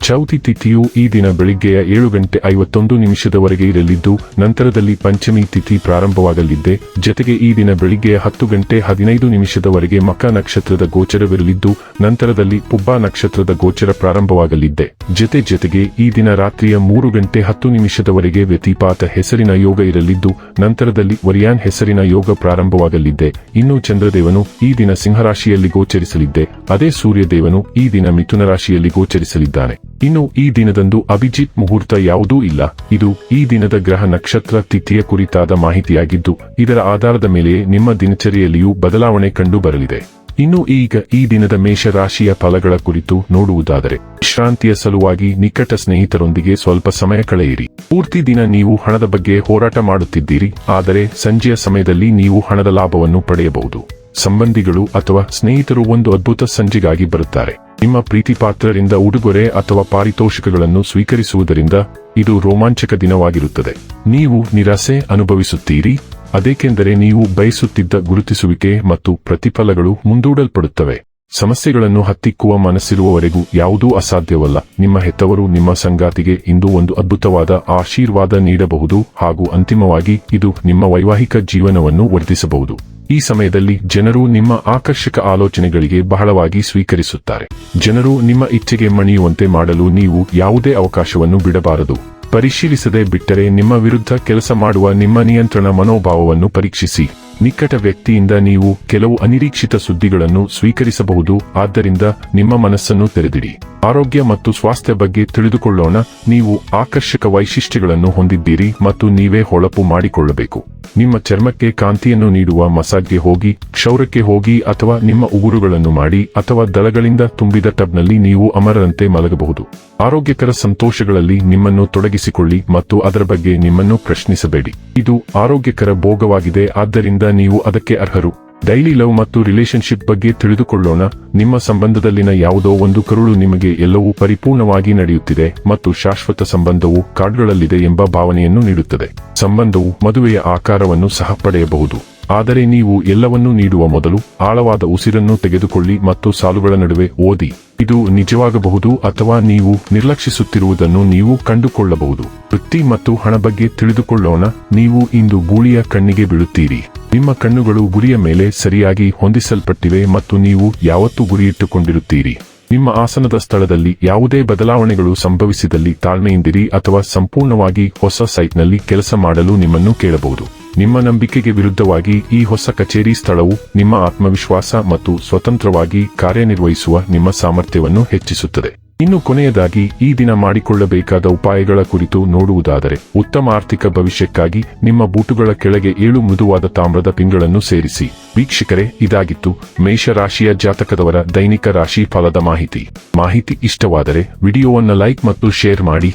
ಚೌತಿ ತಿಥಿಯು ಈ ದಿನ ಬೆಳಿಗ್ಗೆಯ ಏಳು ಗಂಟೆ ಐವತ್ತೊಂದು ನಿಮಿಷದವರೆಗೆ ಇರಲಿದ್ದು, ನಂತರದಲ್ಲಿ ಪಂಚಮಿ ತಿಥಿ ಪ್ರಾರಂಭವಾಗಲಿದ್ದೆ. ಜತೆಗೆ ಈ ದಿನ ಬೆಳಿಗ್ಗೆಯ ಹತ್ತು ಗಂಟೆ ಹದಿನೈದು ನಿಮಿಷದವರೆಗೆ ಮಕ ನಕ್ಷತ್ರದ ಗೋಚರವಿರಲಿದ್ದು, ನಂತರದಲ್ಲಿ ಪುಬ್ಬ ನಕ್ಷತ್ರದ ಗೋಚರ ಪ್ರಾರಂಭವಾಗಲಿದ್ದೆ. ಜತೆ ಜತೆಗೆ ಈ ದಿನ ರಾತ್ರಿಯ ಮೂರು ಗಂಟೆ ಹತ್ತು ನಿಮಿಷದವರೆಗೆ ವ್ಯತಿಪಾತ ಹೆಸರಿನ ಯೋಗ ಇರಲಿದ್ದು, ನಂತರದಲ್ಲಿ ವರಿಯಾನ್ ಹೆಸರಿನ ಯೋಗ ಪ್ರಾರಂಭವಾಗಲಿದ್ದೆ. ಇನ್ನು ಚಂದ್ರದೇವನು ಈ ದಿನ ಸಿಂಹರಾಶಿಯಲ್ಲಿ ಗೋಚರಿಸಲಿದ್ದೆ. ಅದೇ ಸೂರ್ಯದೇವನು ಈ ದಿನ ಮಿಥುನ ರಾಶಿಯಲ್ಲಿ ಗೋಚರಿಸಲಿದ್ದಾನೆ. ಇನ್ನು ಈ ದಿನದಂದು ಅಭಿಜಿತ್ ಮುಹೂರ್ತ ಯಾವುದೂ ಇಲ್ಲ. ಇದು ಈ ದಿನದ ಗ್ರಹ ನಕ್ಷತ್ರ ತಿಥಿಯ ಕುರಿತಾದ ಮಾಹಿತಿಯಾಗಿದ್ದು, ಇದರ ಆಧಾರದ ಮೇಲೆ ನಿಮ್ಮ ದಿನಚರಿಯಲ್ಲಿಯೂ ಬದಲಾವಣೆ ಕಂಡು ಬರಲಿದೆ ಇನ್ನು ಈಗ ಈ ದಿನದ ಮೇಷರಾಶಿಯ ಫಲಗಳ ಕುರಿತು ನೋಡುವುದಾದರೆ, ವಿಶ್ರಾಂತಿಯ ಸಲುವಾಗಿ ನಿಕಟ ಸ್ನೇಹಿತರೊಂದಿಗೆ ಸ್ವಲ್ಪ ಸಮಯ ಕಳೆಯಿರಿ. ಪೂರ್ತಿ ದಿನ ನೀವು ಹಣದ ಬಗ್ಗೆ ಹೋರಾಟ ಮಾಡುತ್ತಿದ್ದೀರಿ, ಆದರೆ ಸಂಜೆಯ ಸಮಯದಲ್ಲಿ ನೀವು ಹಣದ ಲಾಭವನ್ನು ಪಡೆಯಬಹುದು. ಸಂಬಂಧಿಗಳು ಅಥವಾ ಸ್ನೇಹಿತರು ಒಂದು ಅದ್ಭುತ ಸಂಜೆಗಾಗಿ ಬರುತ್ತಾರೆ. ನಿಮ್ಮ ಪ್ರೀತಿ ಪಾತ್ರರಿಂದ ಉಡುಗೊರೆ ಅಥವಾ ಪಾರಿತೋಷಿಕಗಳನ್ನು ಸ್ವೀಕರಿಸುವುದರಿಂದ ಇದು ರೋಮಾಂಚಕ ದಿನವಾಗಿರುತ್ತದೆ. ನೀವು ನಿರಾಸೆ ಅನುಭವಿಸುತ್ತೀರಿ. ಅದೇಕೆಂದರೆ ನೀವು ಬಯಸುತ್ತಿದ್ದ ಗುರುತಿಸುವಿಕೆ ಮತ್ತು ಪ್ರತಿಫಲಗಳು ಮುಂದೂಡಲ್ಪಡುತ್ತವೆ. ಸಮಸ್ಯೆಗಳನ್ನು ಹತ್ತಿಕ್ಕುವ ಮನಸ್ಸಿರುವವರೆಗೂ ಯಾವುದೂ ಅಸಾಧ್ಯವಲ್ಲ. ನಿಮ್ಮ ಹೆತ್ತವರು ನಿಮ್ಮ ಸಂಗಾತಿಗೆ ಇಂದು ಒಂದು ಅದ್ಭುತವಾದ ಆಶೀರ್ವಾದ ನೀಡಬಹುದು ಹಾಗೂ ಅಂತಿಮವಾಗಿ ಇದು ನಿಮ್ಮ ವೈವಾಹಿಕ ಜೀವನವನ್ನು ವರ್ಧಿಸಬಹುದು. ಈ ಸಮಯದಲ್ಲಿ ಜನರು ನಿಮ್ಮ ಆಕರ್ಷಕ ಆಲೋಚನೆಗಳಿಗೆ ಬಹಳವಾಗಿ ಸ್ವೀಕರಿಸುತ್ತಾರೆ. ಜನರು ನಿಮ್ಮ ಇಚ್ಛೆಗೆ ಮಣಿಯುವಂತೆ ಮಾಡಲು ನೀವು ಯಾವುದೇ ಅವಕಾಶವನ್ನು ಬಿಡಬಾರದು. ಪರಿಶೀಲಿಸದೆ ಬಿಟ್ಟರೆ ನಿಮ್ಮ ವಿರುದ್ಧ ಕೆಲಸ ಮಾಡುವ ನಿಮ್ಮ ನಿಯಂತ್ರಣ ಮನೋಭಾವವನ್ನು ಪರೀಕ್ಷಿಸಿ. ನಿಕಟ ವ್ಯಕ್ತಿಯಿಂದ ನೀವು ಕೆಲವು ಅನಿರೀಕ್ಷಿತ ಸುದ್ದಿಗಳನ್ನು ಸ್ವೀಕರಿಸಬಹುದು. ಆದ್ದರಿಂದ ನಿಮ್ಮ ಮನಸ್ಸನ್ನು ತೆರೆದಿಡಿ. ಆರೋಗ್ಯ ಮತ್ತು ಸ್ವಾಸ್ಥ್ಯ ಬಗ್ಗೆ ತಿಳಿದುಕೊಳ್ಳೋಣ. ನೀವು ಆಕರ್ಷಕ ವೈಶಿಷ್ಟ್ಯಗಳನ್ನು ಹೊಂದಿದ್ದೀರಿ ಮತ್ತು ನೀವೇ ಹೊಳಪು ಮಾಡಿಕೊಳ್ಳಬೇಕು. ನಿಮ್ಮ ಚರ್ಮಕ್ಕೆ ಕಾಂತಿಯನ್ನು ನೀಡುವ ಮಸಾಜ್ಗೆ ಹೋಗಿ, ಕ್ಷೌರಕ್ಕೆ ಹೋಗಿ ಅಥವಾ ನಿಮ್ಮ ಉಗುರುಗಳನ್ನು ಮಾಡಿ ಅಥವಾ ದಳಗಳಿಂದ ತುಂಬಿದ ಟಬ್ನಲ್ಲಿ ನೀವು ಅಮರರಂತೆ ಮಲಗಬಹುದು. ಆರೋಗ್ಯಕರ ಸಂತೋಷಗಳಲ್ಲಿ ನಿಮ್ಮನ್ನು ತೊಡಗಿಸಿಕೊಳ್ಳಿ ಮತ್ತು ಅದರ ಬಗ್ಗೆ ನಿಮ್ಮನ್ನು ಪ್ರಶ್ನಿಸಬೇಡಿ. ಇದು ಆರೋಗ್ಯಕರ ಭೋಗವಾಗಿದೆ, ಆದ್ದರಿಂದ ನೀವು ಅದಕ್ಕೆ ಅರ್ಹರು. ಡೈಲಿ ಲವ್ ಮತ್ತು ರಿಲೇಶನ್ಶಿಪ್ ಬಗ್ಗೆ ತಿಳಿದುಕೊಳ್ಳೋಣ. ನಿಮ್ಮ ಸಂಬಂಧದಲ್ಲಿನ ಯಾವುದೋ ಒಂದು ಕರುಳು ನಿಮಗೆ ಎಲ್ಲವೂ ಪರಿಪೂರ್ಣವಾಗಿ ನಡೆಯುತ್ತಿದೆ ಮತ್ತು ಶಾಶ್ವತ ಸಂಬಂಧವು ಕಾರ್ಡ್ಗಳಲ್ಲಿದೆ ಎಂಬ ಭಾವನೆಯನ್ನು ನೀಡುತ್ತದೆ. ಸಂಬಂಧವು ಮದುವೆಯ ಆಕಾರವನ್ನು ಸಹ ಪಡೆಯಬಹುದು. ಆದರೆ ನೀವು ಎಲ್ಲವನ್ನೂ ನೀಡುವ ಮೊದಲು ಆಳವಾದ ಉಸಿರನ್ನು ತೆಗೆದುಕೊಳ್ಳಿ ಮತ್ತು ಸಾಲುಗಳ ನಡುವೆ ಓದಿ. ಇದು ನಿಜವಾಗಬಹುದು ಅಥವಾ ನೀವು ನಿರ್ಲಕ್ಷಿಸುತ್ತಿರುವುದನ್ನು ನೀವು ಕಂಡುಕೊಳ್ಳಬಹುದು. ವೃತ್ತಿ ಮತ್ತು ಹಣ ಬಗ್ಗೆ ತಿಳಿದುಕೊಳ್ಳೋಣ. ನೀವು ಇಂದು ಬೂಳಿಯ ಕಣ್ಣಿಗೆ ಬೀಳುತ್ತೀರಿ. ನಿಮ್ಮ ಕಣ್ಣುಗಳು ಗುರಿಯ ಮೇಲೆ ಸರಿಯಾಗಿ ಹೊಂದಿಸಲ್ಪಟ್ಟಿವೆ ಮತ್ತು ನೀವು ಯಾವತ್ತೂ ಗುರಿಯಿಟ್ಟುಕೊಂಡಿರುತ್ತೀರಿ. ನಿಮ್ಮ ಆಸನದ ಸ್ಥಳದಲ್ಲಿ ಯಾವುದೇ ಬದಲಾವಣೆಗಳು ಸಂಭವಿಸಿದಲ್ಲಿ ತಾಳ್ಮೆಯಿಂದಿರಿ ಅಥವಾ ಸಂಪೂರ್ಣವಾಗಿ ಹೊಸ ಸೈಟ್ನಲ್ಲಿ ಕೆಲಸ ಮಾಡಲು ನಿಮ್ಮನ್ನು ಕೇಳಬಹುದು. ನಿಮ್ಮ ನಂಬಿಕೆಗೆ ವಿರುದ್ಧವಾಗಿ ಈ ಹೊಸ ಕಚೇರಿ ಸ್ಥಳವು ನಿಮ್ಮ ಆತ್ಮವಿಶ್ವಾಸ ಮತ್ತು ಸ್ವತಂತ್ರವಾಗಿ ಕಾರ್ಯನಿರ್ವಹಿಸುವ ನಿಮ್ಮ ಸಾಮರ್ಥ್ಯವನ್ನು ಹೆಚ್ಚಿಸುತ್ತದೆ. ಇನ್ನು ಕೊನೆಯದಾಗಿ, ಈ ದಿನ ಮಾಡಿಕೊಳ್ಳಬೇಕಾದ ಉಪಾಯಗಳ ಕುರಿತು ನೋಡುವುದಾದರೆ, ಉತ್ತಮ ಆರ್ಥಿಕ ಭವಿಷ್ಯಕ್ಕಾಗಿ ನಿಮ್ಮ ಬೂಟುಗಳ ಕೆಳಗೆ ಏಳು ಮೃದುವಾದ ತಾಮ್ರದ ಪಿಂಗಳನ್ನು ಸೇರಿಸಿ. ವೀಕ್ಷಕರೇ, ಇದಾಗಿತ್ತು ಮೇಷರಾಶಿಯ ಜಾತಕದವರ ದೈನಿಕ ರಾಶಿ ಫಲದ ಮಾಹಿತಿ. ಮಾಹಿತಿ ಇಷ್ಟವಾದರೆ ವಿಡಿಯೋವನ್ನು ಲೈಕ್ ಮತ್ತು ಶೇರ್ ಮಾಡಿ.